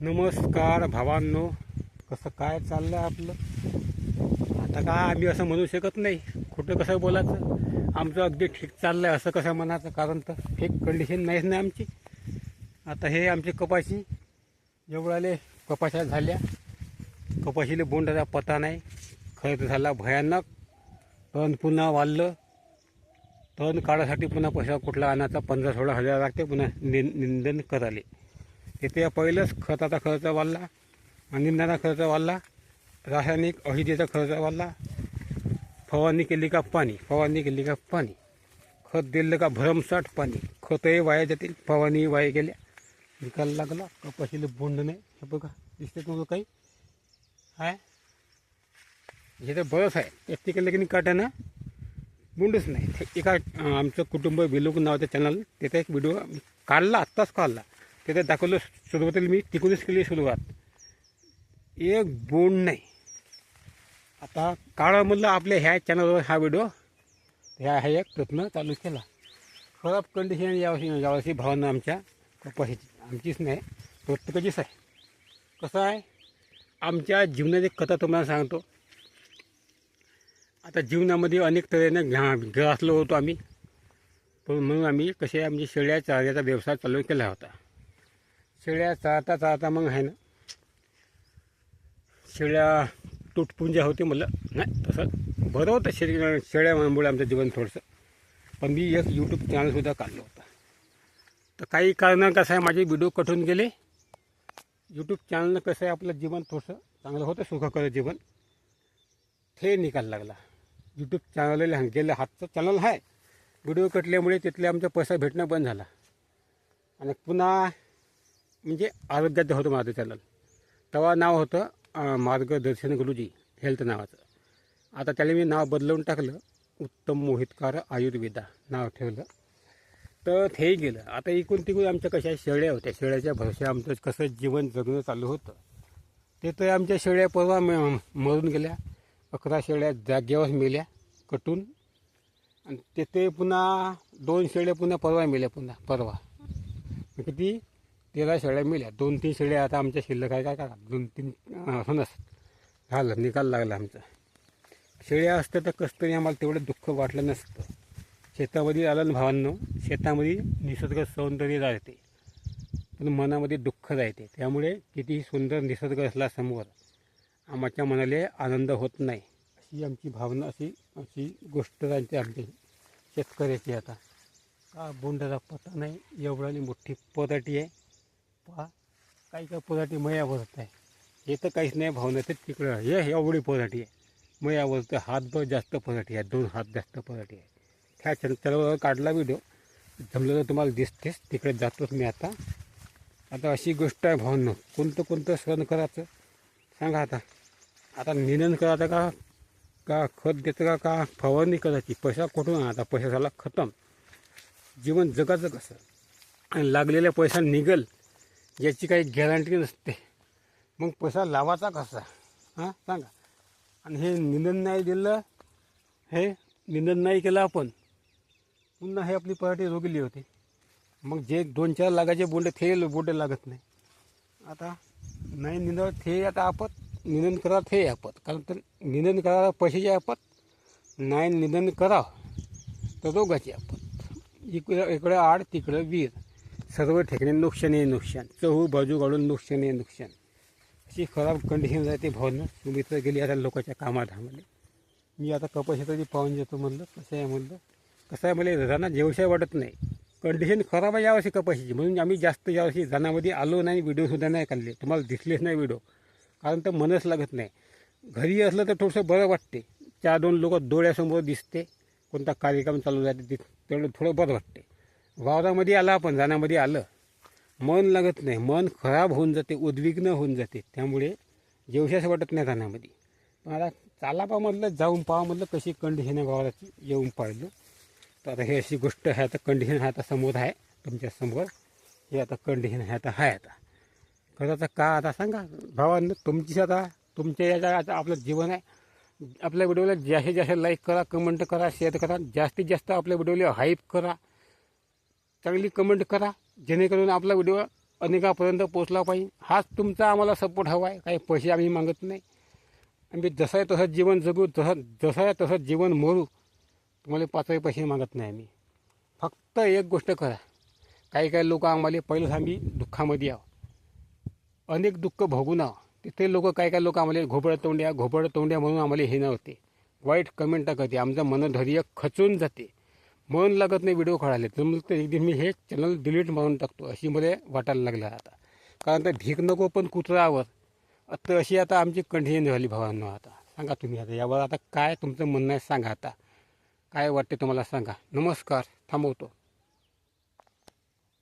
नमस्कार भावांनो. कसं काय चाललं आपलं? आता काय आम्ही असं म्हणू शकत नाही. कुठं कसं बोलायचं? आमचं अगदी ठीक चाललं आहे असं कसं म्हणायचं? कारण तर फेक कंडिशन नाहीच नाही आमची. आता हे आमची कपाशी जेवढाले कपाशा झाल्या कपाशीले बोंडाचा पता नाही. खर्च झाला भयानक. तण पुन्हा वाढलं. तण काढासाठी पुन्हा पैसा कुठला आणायचा? पंधरा सोळा हजार लागते. पुन्हा निंदन कराले. तिथे पहिलंच खताचा खर्च वाढला आणि खर्च वाढला रासायनिक औषधीचा खर्च वाढला फवारणी केली का पाणी फवारणी केली का पाणी खत दिलं का भरमसाठ पाणी खतही वाया जातील फवारणी वाया गेल्या. निकाल लागला कपाशीला बोंड नाही. हे बघा दिसते तुम्हाला काही? आहे हे तर बरंच आहे. एकटी केलं की नाही काट्यानं बोंडच नाही. एका आमचं कुटुंब बिलोक नावाचं चॅनल त्याचा एक व्हिडिओ काढला आत्ताच काढला. तिथे दाखवलं सुरुवातीला मी तिकडूनच केली सुरुवात. एक बोंड नाही. आता काळामधलं म्हणलं आपल्या ह्या चॅनलवर हा व्हिडिओ ह्या हा एक प्रयत्न चालू केला. खराब कंडिशन यावर्षी यावर्षी भावना आमच्या कपाशीची आमचीच नाही प्रत्येकाचीच आहे. कसं आहे? आमच्या जीवनाची कथा तुम्हाला सांगतो. आता जीवनामध्ये अनेक तऱ्हेने घ्या ग्रासलो होतो आम्ही. पण म्हणून आम्ही कसे आमच्या शेळ्या चाऱ्याचा व्यवसाय चालू केला होता. शेळ्या चाळता चाळता मग आहे ना. शेळ्या तुटपुंज्या होते म्हणलं. नाही तसं बरं होतं शे शेळ्यामुळे आमचं जीवन थोडंसं. पण मी एक यूट्यूब चॅनलसुद्धा काढलं होतं. तर काही कारणानं कसं आहे माझे व्हिडिओ कटून गेले. यूट्यूब चॅनलनं कसं आहे आपलं जीवन थोडंसं चांगलं होतं सुखकर जीवन. ते निकाल लागला. यूट्यूब चॅनलला गेलं हातचं चॅनल आहे. व्हिडिओ कटल्यामुळे तिथले आमचा पैसा भेटणं बंद झाला. आणि पुन्हा म्हणजे आरोग्यात होतं माझं चॅनल. तेव्हा नाव होतं मार्गदर्शन गुरुजी हेल्थ नावाचं. आता त्याला मी नाव बदलवून टाकलं उत्तम मोहितकार आयुर्वेदा नाव ठेवलं. तर तेही गेलं. आता इकून तिकून आमच्या कशा शेळ्या होत्या. शेळ्याच्या भरशा आमचं कसं जीवन जगणं चालू होतं. ते तर आमच्या शेळ्या परवा म- मरून गेल्या. अकरा शेळ्या जागेवर मेल्या कटून. आणि तेथे पुन्हा दोन शेळ्या पुन्हा परवा मेल्या पुन्हा परवा. म्हणजे किती तेरा शेळ्या मेल्या. दोन तीन शेळ्या आता आमच्या शिल्लक आहे काय का दोन तीन असं नसतं. झालं निकाल लागला आमचा. शेळ्या असत्या तर कसं तरी आम्हाला तेवढं दुःख वाटलं नसतं. शेतामध्ये आलं ना भावांनो शेतामध्ये निसर्ग सौंदर्य राहते. पण मनामध्ये दुःख राहते. त्यामुळे कितीही सुंदर निसर्ग असला समोर आमच्या मनाला आनंद होत नाही. अशी आमची भावना अशी अशी गोष्ट राहते आमची शेतकऱ्याची आता. का बोंडाचा पता नाही? एवढाली मोठी पराठी आहे. पहा. काही काय पराठी मयावरत आहे. हे तर काहीच नाही भावना तर तिकडं हे एवढी पराठी आहे. मयावरत हातभर जास्त पराठी आहे. दोन हात जास्त पराठी आहे. ह्या चंद्रावर काढला व्हिडिओ जमलं तर तुम्हाला दिसतेच. तिकडे जातोच मी आता. आता अशी गोष्ट आहे भावनं. कोणतं कोणतं सण करायचं? सांगा आता. आता निधन करायचं का? का खत देतं का? का फवारणी करायची? पैसा कुठून आता पैसा झाला खतम. जीवन जगाचं कसं? आणि लागलेल्या पैसा निघल. याची काही गॅरंटी नसते. मग पैसा लावायचा कसा? हां? सांगा. आणि हे निंदन नाही दिलं हे निंदन नाही केलं आपण. पुन्हा हे आपली पराठी रोगली होती. मग जे दोन चार लागायचे बोंडे ते बोंडे लागत नाही. आता नाही निंदव ते आता आपत निंदन करा ते आपत. कारण तर निंदन करायला पैशाची आपत नाही निंदन करा तर रोगाची आपत. इकडं इकडं आड तिकडं वीर. सर्व ठिकाणी नुकसान आहे नुकसान. चहू बाजू काढून नुकसान आहे नुकसान. अशी खराब कंडिशन जाते भावना. तुम्ही तर गेली आता लोकांच्या कामात आम्हाला मी आता कपाशीतरी पाहून येतो म्हणलं कसं आहे म्हणलं. कसं आहे मला राना जेवशाय वाटत नाही. कंडिशन खराब आहे यावर्षी कपाशीची. म्हणून आम्ही जास्त यावर्षी रानामध्ये आलो नाही व्हिडिओसुद्धा नाही काढले. तुम्हाला दिसलेच नाही व्हिडिओ कारण तर मनच लागत नाही. घरी असलं तर थोडंसं बरं वाटते. चार दोन लोक डोळ्यासमोर दिसते. कोणता कार्यक्रम चालू राहते तेवढं थोडं बरं वाटते. वावरामध्ये आलं आपण रानामध्ये आलं. मन लागत नाही. मन खराब होऊन जाते उद्विग्न होऊन जाते. त्यामुळे जेवशास वाटत नाही रानामध्ये पण आता चाला पा म्हटलं जाऊन पाहा म्हटलं कशी कंडिशन आहे वावराची येऊन पाहिलं. तर आता हे अशी गोष्ट आहे आता कंडिशन आहे आता समोर आहे तुमच्यासमोर हे आता कंडिशन आहे आता आहे आता. खरं का आता सांगा? भावांना तुमची आता तुमच्या याच्या आता आपलं जीवन आहे. आपल्या व्हिडिओला जास्तीत जास्त लाईक करा कमेंट करा शेअर करा. जास्तीत जास्त आपल्या व्हिडिओला हाईप करा. चांगली कमेंट करा. जेणेकरून आपला व्हिडिओ अनेकापर्यंत पोचला पाहिजे. हाच तुमचा आम्हाला सपोर्ट हवा आहे. काही पैसे आम्ही मागत नाही. आम्ही जसं आहे तसं जीवन जगू. तसं जसं आहे तसं जीवन मरू. तुम्हाला पाचही पैसे मागत नाही आम्ही. फक्त एक गोष्ट करा. काही काही लोक आम्हाला पहिलंच आम्ही दुःखामध्ये यावं. अनेक दुःख भोगून आहो तिथे लोक काही काही लोक आम्हाला घोबड तोंड्या घोबड तोंड्या म्हणून आम्हाला हे नव्हते. वाईट कमेंट करते. आमचं मनधैर्य खचून जाते. मन लागत नाही व्हिडिओ काढायला. तर मग ते एकदिन मी हे चॅनल डिलीट मारून टाकतो अशी मला वाटायला लागलं आता. कारण तर भीक नको पण कुत्रावर आता अशी आता आमची कंडिशन झाली भावांनो आता. सांगा तुम्ही आता यावर आता काय तुमचं म्हणणं आहे सांगा आता. काय वाटते तुम्हाला सांगा. नमस्कार थांबवतो.